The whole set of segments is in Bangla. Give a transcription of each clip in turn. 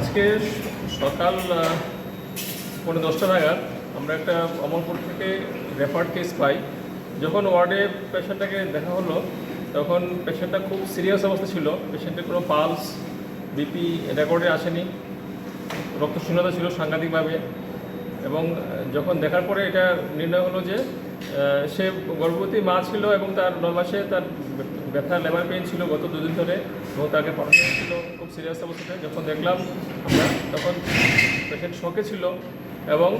আজকে সকাল পনেরো পৌনে দশটা নাগাদ আমরা একটা অমলপুর থেকে রেফার্ড কেস পাই। যখন ওয়ার্ডে পেশেন্টটাকে দেখা হলো, তখন পেশেন্টটা খুব সিরিয়াস অবস্থা ছিল। পেশেন্টের কোনো পালস বিপি রেকর্ডে আসেনি। রক্তশূন্যতা ছিল সাংঘাতিকভাবে। এবং যখন দেখার পরে এটা নির্ণয় হলো যে সে গর্ভবতী মা ছিল এবং তার নয় মাসে তার ব্যথা লেবার পেইন ছিল গত দুদিন ধরে এবং তাকে পাঠানো ছিল খুব সিরিয়াস অবস্থাতে। যখন দেখলাম আমরা, তখন পেশেন্ট শকে ছিল এবং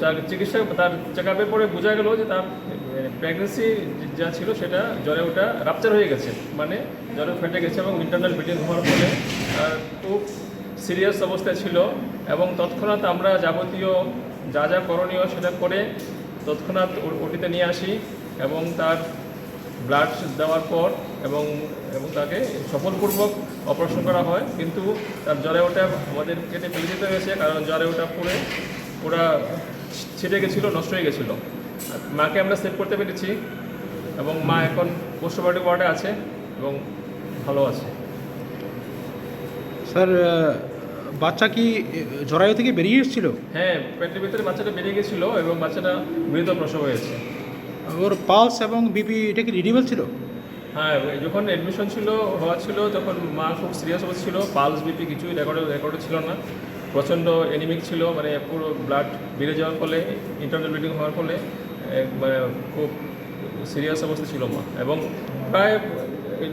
তার চিকিৎসা, তার চেক আপের পরে বোঝা গেল যে তার প্রেগনেন্সি যা ছিল সেটা জ্বরে ওটা রাপচার হয়ে গেছে। মানে জ্বরে ফেটে গেছে এবং ইন্টারনাল ব্লিডিং হওয়ার ফলে তার খুব সিরিয়াস অবস্থায় ছিল এবং তৎক্ষণাৎ আমরা যাবতীয় যা যা করণীয় সেটা করে তৎক্ষণাৎ ওটিতে নিয়ে আসি এবং তার ব্লাড দেওয়ার পর এবং এবং তাকে সফলপূর্বক অপারেশন করা হয়। কিন্তু তার জ্বরে ওটা আমাদের কেটে ফেলে দিতে হয়েছে কারণ জ্বরে ওটা পুড়ে ওরা ছিটে গেছিল নষ্ট হয়ে গেছিল। মাকে আমরা সেভ করতে পেরেছি এবং মা এখন পোস্টবার্টিক ওয়ার্ডে আছে এবং ভালো আছে। স্যার বাচ্চা কি জরায়ু থেকে বেরিয়ে এসেছিল? হ্যাঁ পেটের ভিতরে বাচ্চাটা বেরিয়ে গেছিল এবং বাচ্চাটা মৃত প্রসব হয়েছে। ওর পালস এবং বিপি, এটা কি রিডিবল ছিল? হ্যাঁ যখন অ্যাডমিশন ছিল, হওয়া ছিল, তখন মা খুব সিরিয়াস অবস্থা ছিল। পালস, বিপি কিছুই রেকর্ডে রেকর্ডে ছিল না। প্রচণ্ড এনিমিক ছিল মানে পুরো ব্লাড বেড়ে যাওয়ার ফলে ইন্টারনাল ব্লিডিং হওয়ার ফলে মানে খুব সিরিয়াস অবস্থা ছিল মা। এবং প্রায়,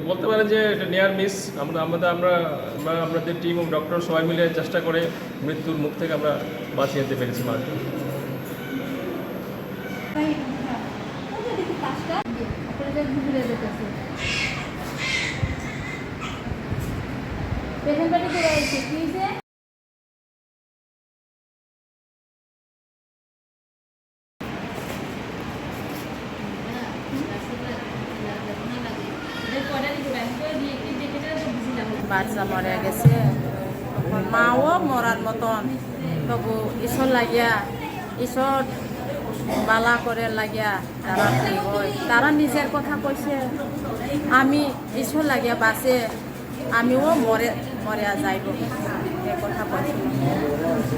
বলতে পারেন যে এটা নেয়ার মিস আমরা, আমাদের, আমরা আমরা, আমাদের টিম এবং ডক্টর সবাই মিলে চেষ্টা করে মৃত্যুর মুখ থেকে আমরা বাঁচিয়ে নিতে পেরেছি মাকে পেশেন্ট পার্টি করে আসছে কি হয়েছে বাচ্চা মরে গেছে তখন মাও মরার মতন তবু ঈশ্বর লাগিয়া ঈশ্বর বালা করে লাগিয়া তারা হয় তারা নিজের কথা কইছে আমি ঈশ্বর লাগিয়া বাঁচে আমিও মরে মরে যাইব এই কথা কইছিল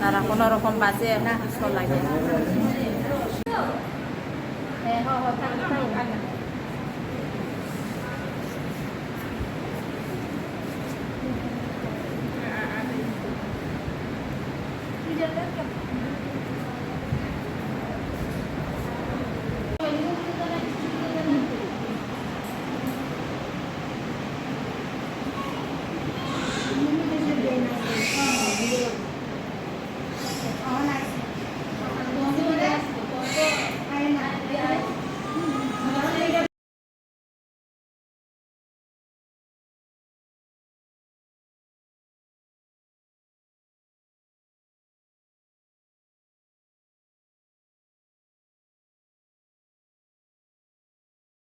তারা কোনো রকম বাঁচে ঈশ্বর লাগিয়া হ্যাঁ হ্যাঁ